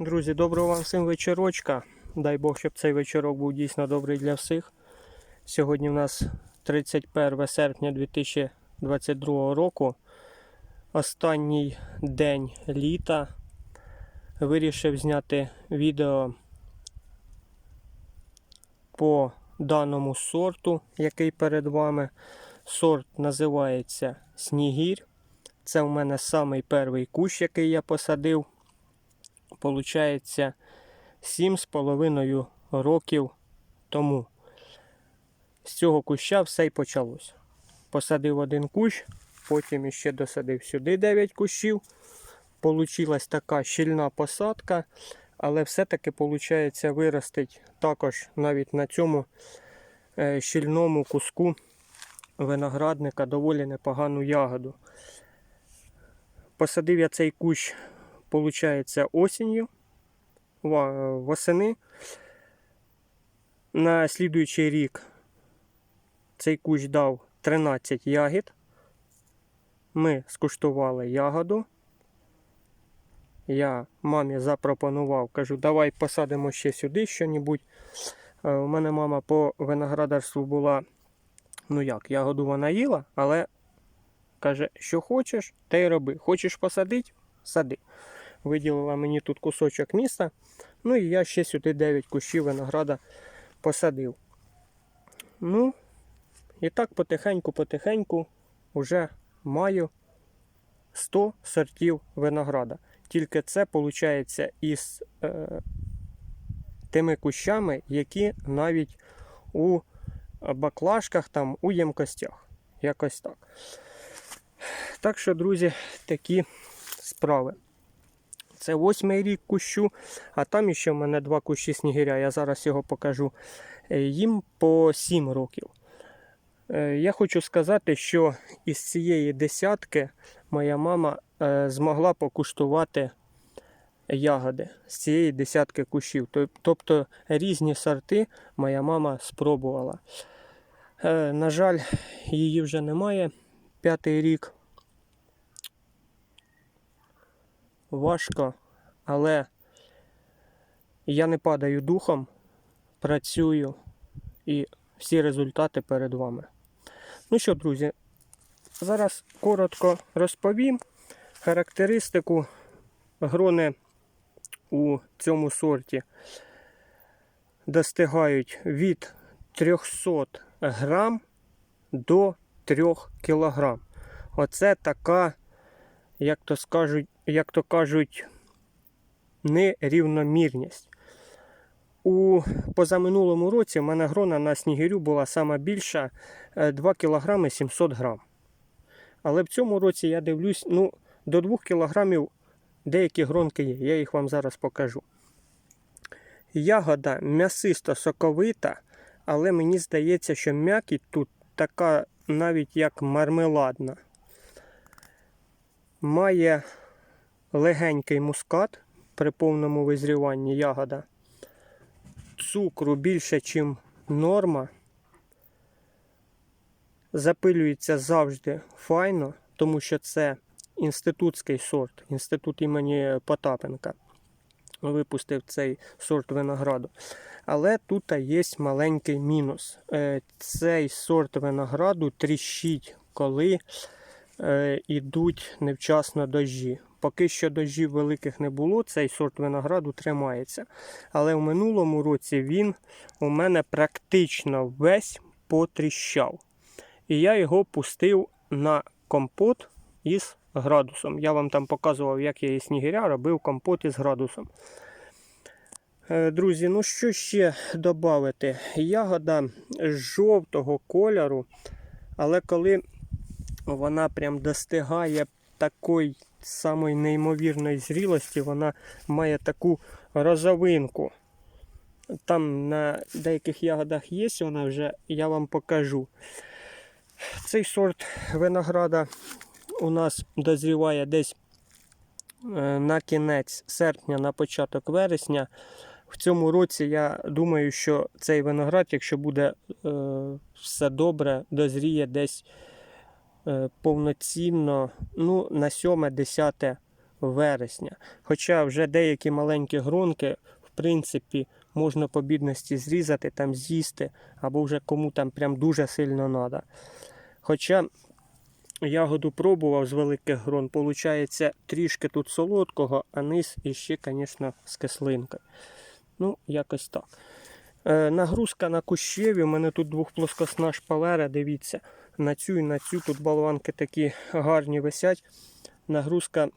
Друзі, доброго вам всім вечорочка. Дай Бог, щоб цей вечорок був дійсно добрий для всіх. Сьогодні в нас 31 серпня 2022 року. Останній день літа. Вирішив зняти відео по даному сорту, який перед вами. Сорт називається Снігір. Це у мене самий перший кущ, який я посадив. Получається 7,5 років тому. З цього куща все й почалось. Посадив один кущ, потім іще досадив сюди 9 кущів. Получилась така щільна посадка, але все-таки виходить виростить також навіть на цьому е, щільному куску виноградника доволі непогану ягоду. Посадив я цей кущ, виходить, осінню, восени. На слідуючий рік цей кущ дав 13 ягід. Ми скуштували ягоду. Я мамі запропонував, кажу, давай посадимо ще сюди що-небудь. Е, У мене мама по виноградарству була, ну як, ягоду вона їла, але каже, що хочеш, те й роби. Хочеш посадити? Сади. Виділила мені тут кусочок міста. Ну і я ще сюди 9 кущів винограда посадив. Ну, і так потихеньку-потихеньку вже маю 100 сортів винограда. Тільки це виходить із е, тими кущами, які навіть у баклажках, там, у ємкостях. Якось так. Так що, друзі, такі справи. Це восьмий рік кущу, а там ще в мене два кущі снігиря, я зараз його покажу. Е, Їм по 7 років. Е, Я хочу сказати, що із цієї десятки моя мама е, змогла покуштувати ягоди з цієї десятки кущів. Тобто різні сорти моя мама спробувала. На жаль, її вже немає. П'ятий рік. Важко, але я не падаю духом, працюю і всі результати перед вами. Ну що, друзі, зараз коротко розповім характеристику грони у цьому сорті. Достигають від 300 грам до 3 кілограм. Оце така, як то скажуть, як то кажуть, нерівномірність. У позаминулому році в мене грона на снігирю була сама більша е, 2 кг 700 грам. Але в цьому році я дивлюсь, ну, до 2 кг деякі гронки є. Я їх вам зараз покажу. Ягода м'ясисто соковита, але мені здається, що м'якість тут така навіть як мармеладна. Має легенький мускат при повному визріванні ягода. Цукру більше, ніж норма. Запилюється завжди файно, тому що це інститутський сорт, інститут імені Потапенка. Випустив цей сорт винограду. Але тут є маленький мінус. Е, Цей сорт винограду тріщить, коли е, йдуть невчасно дощі. Поки що дощів великих не було, цей сорт винограду тримається. Але в минулому році він у мене практично весь потріщав. І я його пустив на компот із градусом. Я вам там показував, як я із снігиря робив компот із градусом. Е, Друзі, ну що ще додати? Ягода жовтого кольору, але коли вона прям достигає такої самої неймовірної зрілості, вона має таку розовинку. Там на деяких ягодах є, вона вже я вам покажу. Цей сорт винограда у нас дозріває десь е, на кінець серпня, на початок вересня. В цьому році я думаю, що цей виноград, якщо буде е, все добре, дозріє десь повноцінно ну, на 7-10 вересня. Хоча вже деякі маленькі гронки, в принципі, можна по бідності зрізати, там з'їсти, або вже кому там прям дуже сильно треба. Хоча ягоду пробував з великих грон, получається трішки тут солодкого, а низ іще, звісно, з кислинкою. Ну, якось так. Е, нагрузка на кущеві. У мене тут двохплоскосна шпалера, дивіться. На цю і на цю тут болванки такі гарні висять. Нагрузка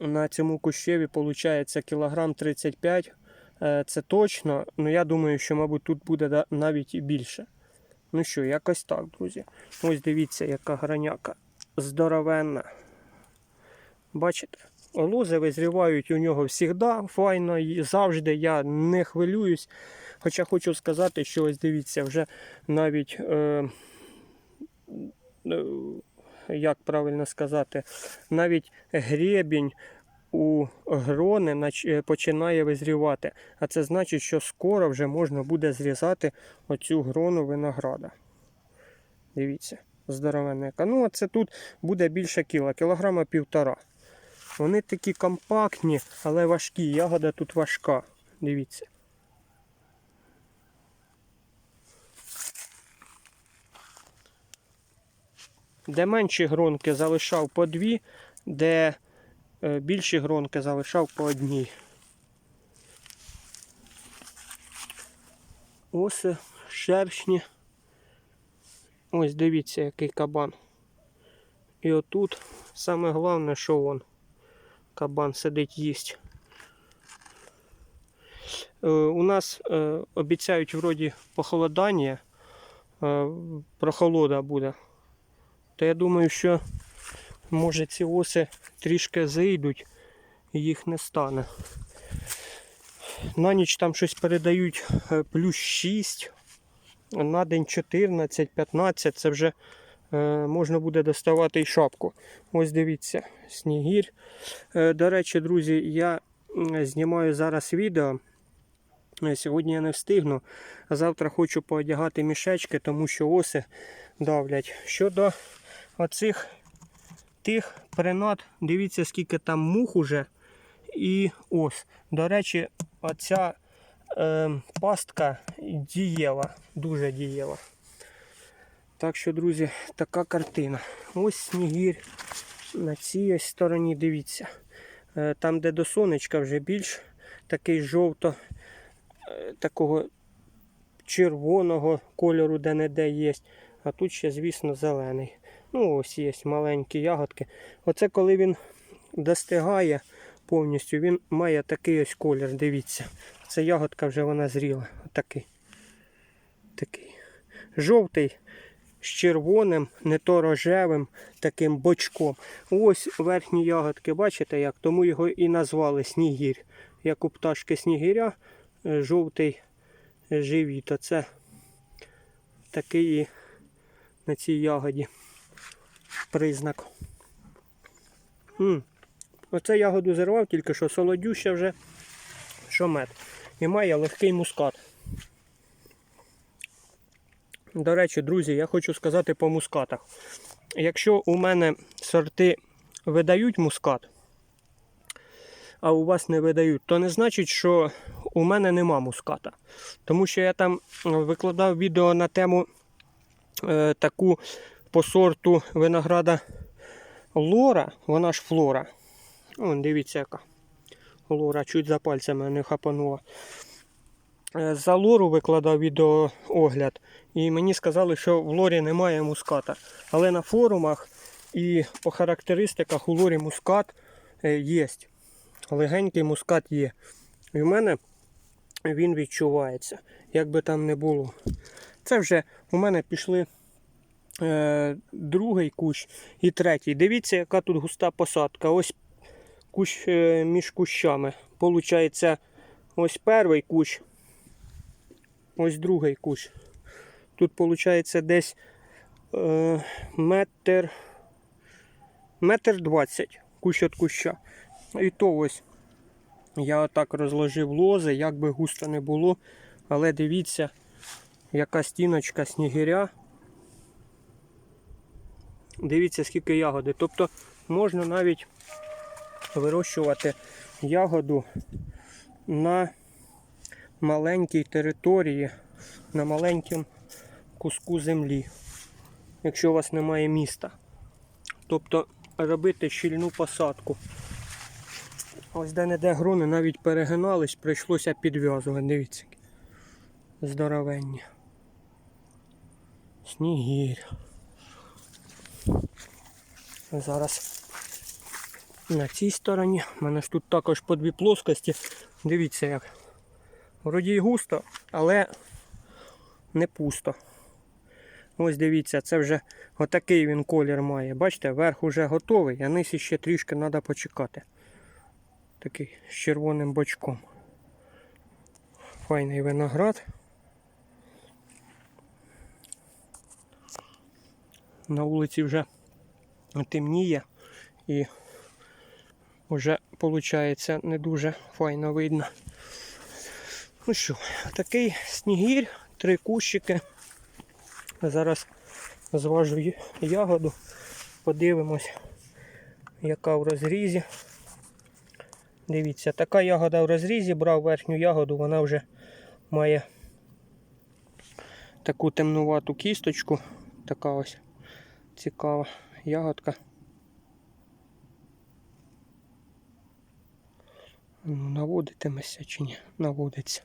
на цьому кущеві виходить кілограм 35 Е, Це точно. Ну я думаю, що, мабуть, тут буде навіть і більше. Ну що, якось так, друзі. Ось дивіться, яка граняка здоровенна. Бачите? Лози визрівають у нього завжди, файно, і завжди я не хвилююсь. Хоча хочу сказати, що ось дивіться, вже навіть, е, як правильно сказати, навіть гребінь у грони е, починає визрівати. А це значить, що скоро вже можна буде зрізати оцю грону винограда. Дивіться, здоровенна. Ну, це тут буде більше кіла, кілограма півтора. Вони такі компактні, але важкі. Ягода тут важка. Дивіться. Де менші гронки залишав по дві, де е, більші гронки залишав по одній. Ось е, шершні. Ось дивіться, який кабан. І отут саме головне, що вон кабан сидить їсть. Е, у нас обіцяють вроді похолодання, прохолода буде. То я думаю, що може ці оси трішки зайдуть і їх не стане. На ніч там щось передають е, плюс 6, на день 14-15, це вже е, можна буде доставати і шапку. Ось дивіться, снігір. Е, До речі, друзі, я знімаю зараз відео. Сьогодні я не встигну. А завтра хочу поодягати мішечки, тому що оси давлять. Щодо оцих тих принад, дивіться, скільки там мух уже і ос. До речі, оця е, пастка дієва, дуже дієва. Так що, друзі, така картина. Ось снігір. На цій стороні дивіться. Е, Там, де до сонечка вже більш такий жовто, такого червоного кольору де-не-де є. А тут ще, звісно, зелений. Ну, ось є маленькі ягодки. Оце коли він достигає повністю, він має такий ось колір, дивіться. Це ягодка вже вона зріла. Отакий. Такий. Жовтий з червоним, не то рожевим, таким бочком. Ось верхні ягодки, бачите як? Тому його і назвали снігір. Як у пташки снігиря, е, жовтий живіт. Оце такий і на цій ягоді признак. м Оце ягоду зірвав, тільки що солодюща вже, що мед. І має легкий мускат. До речі, друзі, я хочу сказати по мускатах. Якщо у мене сорти видають мускат, а у вас не видають, то не значить, що у мене нема муската. Тому що я там викладав відео на тему е, таку по сорту винограда Лора, вона ж флора. Вон, дивіться, яка. Лора чуть за пальцями не хапанула. Е, За лору викладав відеоогляд, і мені сказали, що в лорі немає муската. Але на форумах і по характеристиках у лорі мускат е, є. Легенький мускат є. І в мене він відчувається, як би там не було. Це вже у мене пішли е, другий кущ і третій. Дивіться, яка тут густа посадка. Ось кущ е, між кущами. Получається, ось перший кущ, ось другий кущ. Тут виходить десь е, метр, метр двадцять кущ від куща. І то ось я отак розложив лози, як би густо не було. Але дивіться, яка стіночка снігиря. Дивіться, скільки ягоди. Тобто можна навіть вирощувати ягоду на маленькій території, на маленькому куску землі, якщо у вас немає міста. Тобто робити щільну посадку. Ось де не де грони навіть перегинались, прийшлося підв'язувати. Дивіться. які Здоровенні. Снігір. Зараз на цій стороні. У мене ж тут також по дві плоскості. Дивіться як. Вроді й густо, але не пусто. Ось дивіться, це вже отакий він колір має. Бачите, верх уже готовий, а низ ще трішки треба почекати. Такий з червоним бочком. Файний виноград. На вулиці вже темніє і вже виходить не дуже файно видно. Ну що, такий снігір, три кущики. Зараз зважу ягоду, подивимось, яка в розрізі. Дивіться, така ягода в розрізі, брав верхню ягоду, вона вже має таку темнувату кісточку. Така ось цікава ягодка. Ну, наводитиметься чи ні? Наводиться.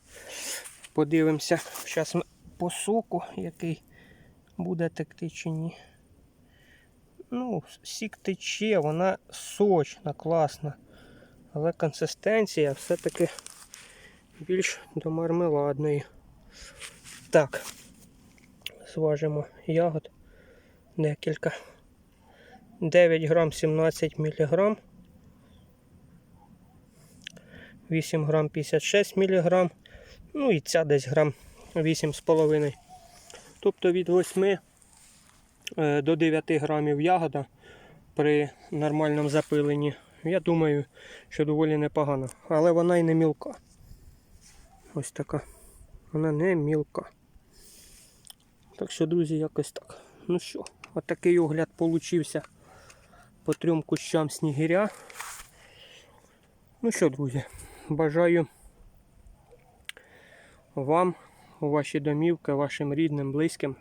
Подивимося. Зараз ми по соку, який буде текти чи ні. Ну, сік тече, вона сочна, класна. Але консистенція все-таки більш до мармеладної. Так, зважимо ягод. Декілька. 9 грам 17 міліграм. 8 грам 56 міліграм. Ну і ця десь грам 8,5. Тобто від 8 е, до 9 грамів ягода при нормальному запиленні. Я думаю, що доволі непогано. Але вона і не мілка. Ось така. Вона не мілка. Так що, друзі, якось так. Ну що, отакий огляд получився по трьом кущам снігиря. Ну що, друзі, бажаю вам, у ваші домівки, вашим рідним, близьким.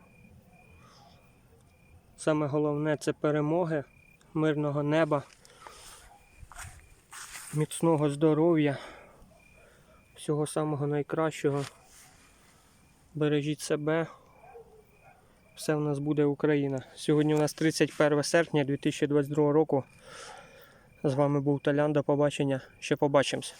Саме головне це перемоги, мирного неба, міцного здоров'я, всього самого найкращого. Бережіть себе. Все в нас буде Україна. Сьогодні у нас 31 серпня 2022 року. З вами був Талян. До побачення. Ще побачимось.